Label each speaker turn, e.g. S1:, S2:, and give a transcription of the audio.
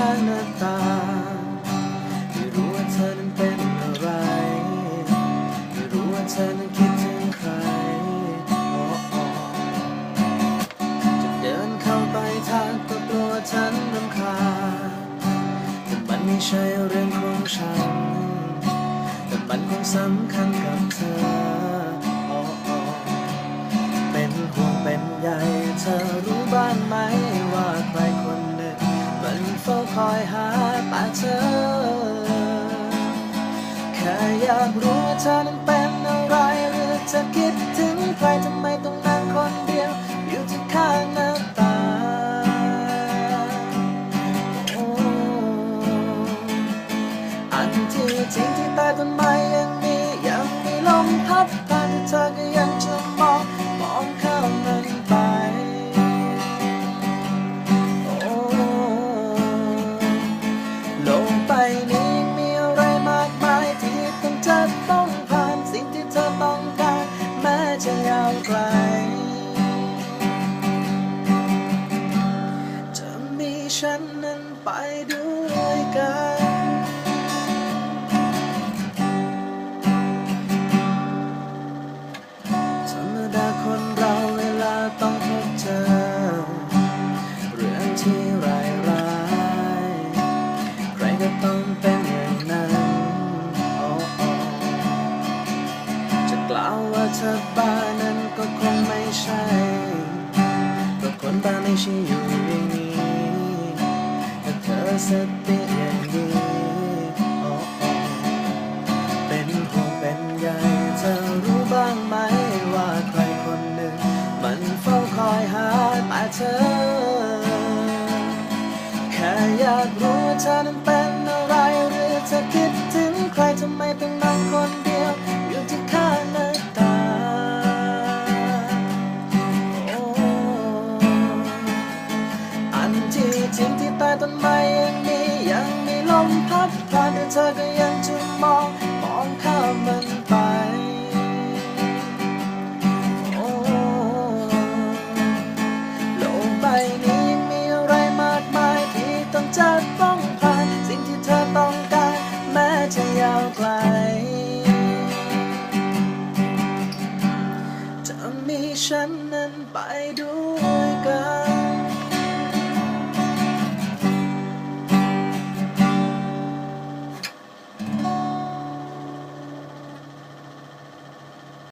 S1: ข้างหน้าตาไม่รู้ว่าเธอนั้นเป็นอะไรไม่รู้ว่าเธอนั้นคิดถึงใครจะเดินเข้าไปทางก็กลัวฉันรำคาญแต่มันไม่ใช่เรื่องของฉัน แต่มันคงสำคัญกับเธอ ค่อยากรู้ว่าเธอนั้นเป็นอะไรหรือจะคิดถึงใครทำไมต้องนั่งคนเดียว อยู่ที่ข้างหน้าต่างโอ้อันที่จริงที่ใต้ต้นไม้ยังมียังมีลมพัด ไปด้วยกันธรรมดาคนเราเวลาต้องพบเจอ เรื่องที่ร้ายร้ายใครก็ต้องเป็นอย่างนั้นโอ้โอจะกล่าวว่าเธอบ้านั้นก็คงไม่ใช่เพราะคนบ้าไม่ใช่อยู่ สติอย่างดีโอ้โอ้เป็นห่วงเป็นใยเธอรู้บ้างไหมว่าใครคนหนึ่ง มันเฝ้าคอยหาแต่เธอ แค่อยากรู้ว่าเธอนั้นเป็น ต้นไม้ยังมียังมีลมพัดผ่านแต่เธอก็ยังจะมองมองข้ามมันไปโอ้โลกใบนี้มีอะไรมากมายที่ต้องจะต้องผ่านสิ่งที่เธอต้องการแม้จะยาวไกลจะมีฉันนั้นไปด้วยกัน